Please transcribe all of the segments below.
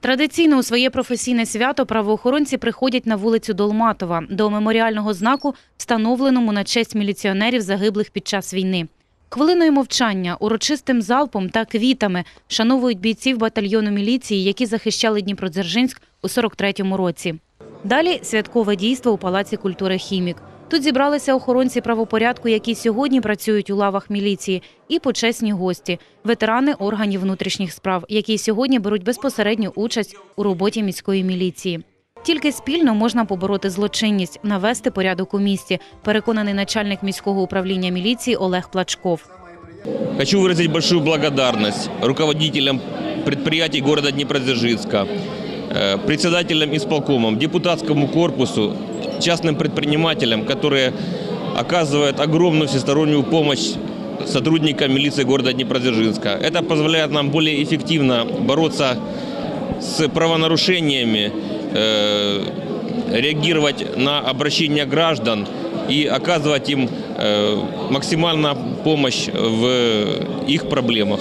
Традиційно у своє професійне свято правоохоронці приходять на вулицю Долматова до меморіального знаку, встановленому на честь міліціонерів загиблих під час війни. Хвилиною мовчання, урочистим залпом та квітами вшановують бійців батальйону міліції, які захищали Дніпродзержинськ у 43-му році. Далі святкове дійство у Палаці культури Хімік. Тут зібралися охоронці правопорядку, які сьогодні працюють у лавах міліції, і почесні гості, ветерани органів внутрішніх справ, які сьогодні беруть безпосередню участь у роботі міської міліції. Тільки спільно можна побороти злочинність, навести порядок у місті, переконаний начальник міського управління міліції Олег Плачков. Хочу выразить большую благодарность руководителям предприятий города Днепродзержинска, э, председателям исполкомом, депутатскому корпусу, частным предпринимателям, которые оказывают огромную всестороннюю помощь сотрудникам милиции города Днепродзержинска. Это позволяет нам более эффективно бороться с правонарушениями, э, реагировать на обращения граждан и оказывать им э, максимальную помощь в их проблемах.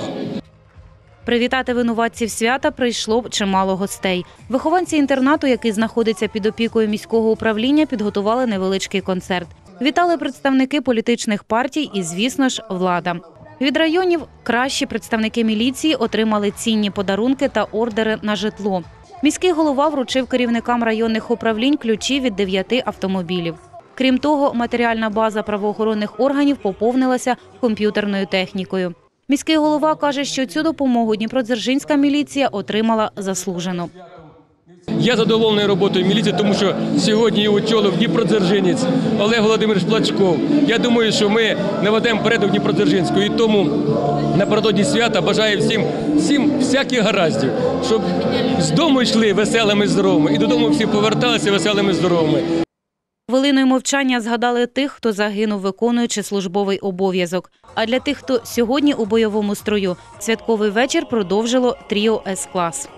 Привітати винуватців свята прийшло чимало гостей. Вихованці інтернату, який знаходиться під опікою міського управління, підготували невеличкий концерт. Вітали представники політичних партій і, звісно ж, влада. Від районів кращі представники міліції отримали цінні подарунки та ордери на житло. Міський голова вручив керівникам районних управлінь ключі від дев'яти автомобілів. Крім того, матеріальна база правоохоронних органів поповнилася комп'ютерною технікою. Міський голова каже, що цю допомогу Дніпродзержинська міліція отримала заслужено. Я задоволений роботою міліції, тому що сьогодні його очолив Дніпродзержинець Олег Володимирович Плачков. Я думаю, що ми наведемо порядок Дніпродзержинську. І тому напередодні свята бажаю всім, всім всяких гараздів, щоб з дому йшли веселими здоровими і додому всі поверталися веселими здоровими. Хвилиною мовчання згадали тих, хто загинув, виконуючи службовий обов'язок. А для тих, хто сьогодні у бойовому строю, святковий вечір продовжило тріо С-клас.